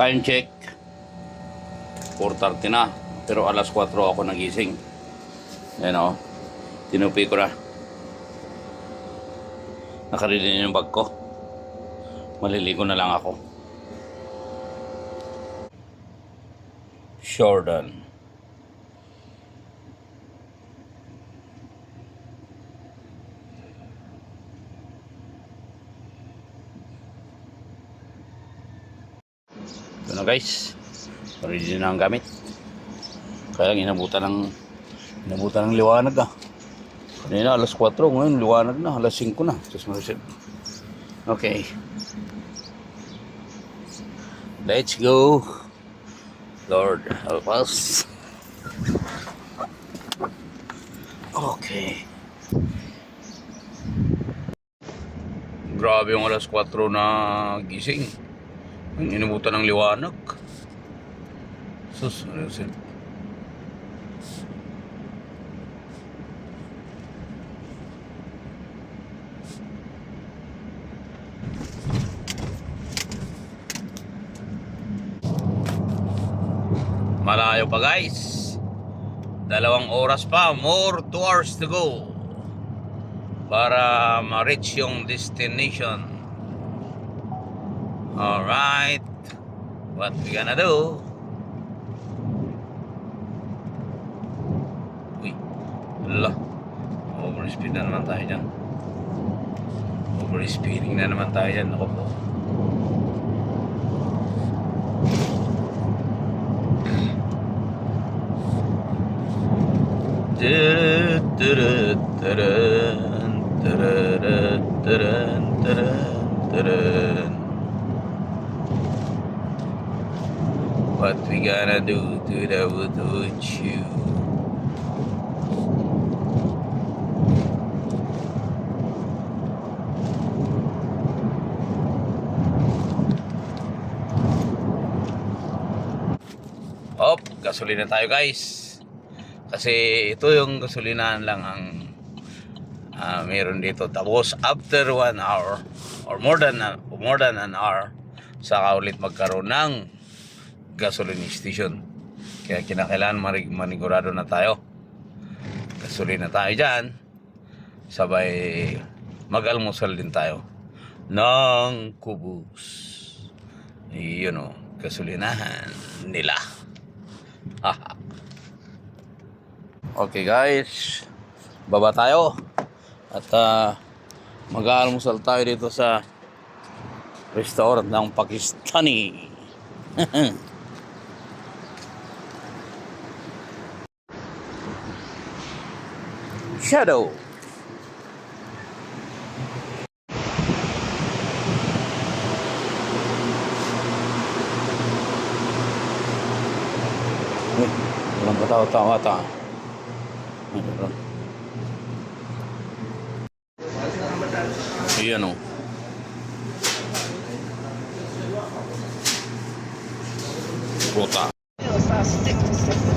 Time check. 4.30 na. Pero alas 4 ako nagising. Yan o. Tinupi ko na. Nakarili na yung bag ko. Maliligo na lang ako. Jordan. Ito na guys. Ready na ang gamit. Kaya lang inabutan ng inabutan ng liwanag ah. Kanina alas 4, ngayon liwanag na, alas 5 na. Just Mariset. Okay. Let's go. Lord, help us. Okay. Grabe yung alas 4 na gising. Ang inabutan ng liwanag. Sus, ano yun? Malayo pa guys. Dalawang oras pa. More 2 hours to go. Para ma-reach yung destination. Alright. What we gonna do? Uy. Ala. Overspeed na naman tayo dyan. Overspeeding na naman tayo dyan. Ako po. What we gonna do to the wood you? Op, gasolina tayo guys. Kasi ito yung gasolinahan lang ang ah, meron dito. Tapos after one hour or more than more than an hour saka ulit magkaroon ng gasoline station. Kaya kinakailangan marig- manigurado na tayo. Gasolina tayo dyan. Sabay mag-almusal din tayo ng kubus. Yun o, gasolinahan nila. Okay guys, baba tayo at uh, mag-aalmusal tayo dito sa restaurant ng Pakistani. Shadow. Walang katawa-tawa ata. Ay, meron. Ayan o. Puta. Stick to stick